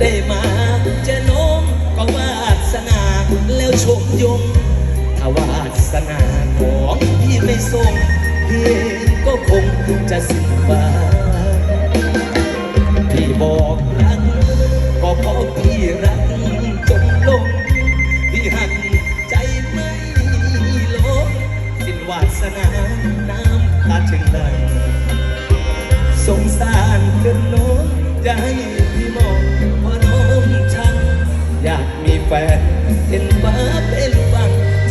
ได้มาจะโน้มก็วาสนาแล้วชมยงถ้าวาสนาของพี่ไม่ทรงพี่ก็คงจะสิ้นหวังพี่บอกรักก็เพราะพี่รักจมลงพี่หันใจไม่ลงสิ้นวาสนาน้ำตาถึงไหล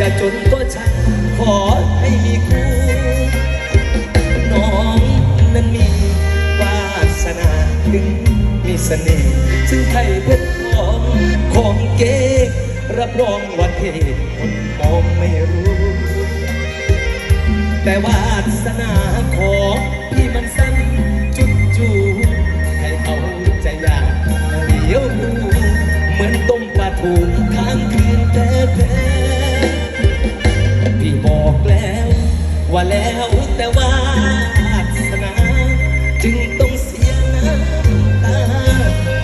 จะจนก็ช่างขอให้มีคู่น้องนั้นมีวาสนาถึงมีเสน่ห์ซึ่งไทยเพชรทองของเก๋รับรองว่าเทคนมองไม่รู้ แต่วาสนาของพี่มันสั้นจุดจูให้เขาใจอยากเลี้ยวดูเหมือนต้มปลาทู ว่าแล้วแต่วาสนาจึงต้องเสียน้ำตา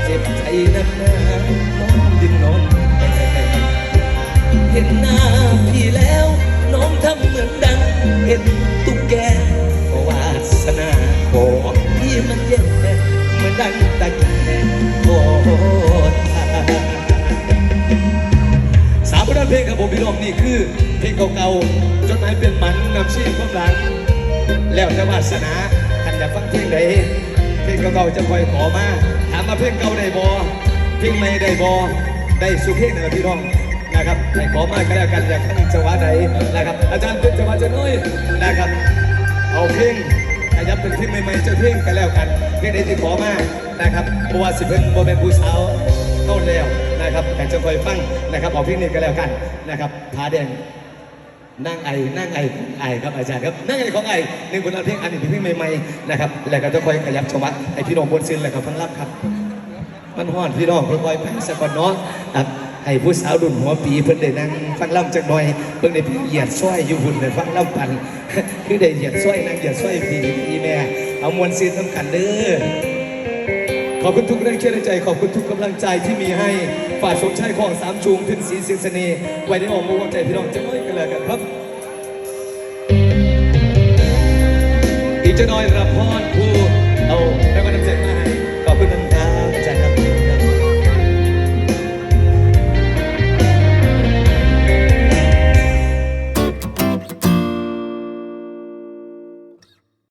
เจ็บใจนักหนาน้องดินนอนเห็นหน้าพี่แล้วน้องทำเหมือนดัง เห็นตุ๊กแกวาสนาของพี่มันแย่เหมือนดังตะกิ ลงานเพลงครับผมพี่น้องนี่คือเพลงเก่าๆจดหมายเป็นหมันนำชีพความหลัง แล้วแต่วาสนาท่านอยากฟังเพลงใดเพลงเก่าๆจะคอยขอมาถามมาเพลงเก่าได้บ่เพลงใหม่ได้บ่ได้สุเพลงนะพี่น้องนะครับให้ขอมาก็แล้วกันอยากฟังจังหวะไหนนะครับ อาจารย์เป็นจังหวะจะน้อยนะครับ เอาเพลงขยับเป็นเพลงใหม่ๆเจะเพลงกันแล้วกันเพลงใดที่ขอมานะครับเพราะว่าสิเพิ่นโบเป็นผู้สาวเข้าแล้ว นะครับแต่จะคอยฟังนะครับเอาเพลงนี้ก็แล้วกันนะครับผาแดงนั่งไอนั่งไอของไอครับอาจารย์ครับนั่งไอของไอหนึ่งผลงานเพลงอันหนึ่งเพลงใหม่ๆนะครับแล้วก็จะคอยขยับจังหวะให้พี่น้องบนซินแล้วก็ฟังรับครับ มันห่อนพี่น้องค่อยๆไปสักก่อนเนาะครับให้ผู้สาวดุนหัวปีเพิ่นได้นั่งฟังล่ำจักหน่อยเพิ่นได้เหยียดซ้อยอยู่หุ่นได้ฟังล่ำปันคือได้เหยียดซ้อยนั่งเหยียดซ้อยปีพี่แม่เอามวลซีนสำคัญเด้อ ขอบคุณทุกแรงเชื่อในใจ ขอบคุณทุกกำลังใจที่มีให้ฝ่ายสมชายของสามชูงถึงศรีสินเสน่ไว้ในอ้อมอกอ้อมใจพี่น้องจะน้อยกันเลยกันครับ อีกจะน้อยรับพรผู้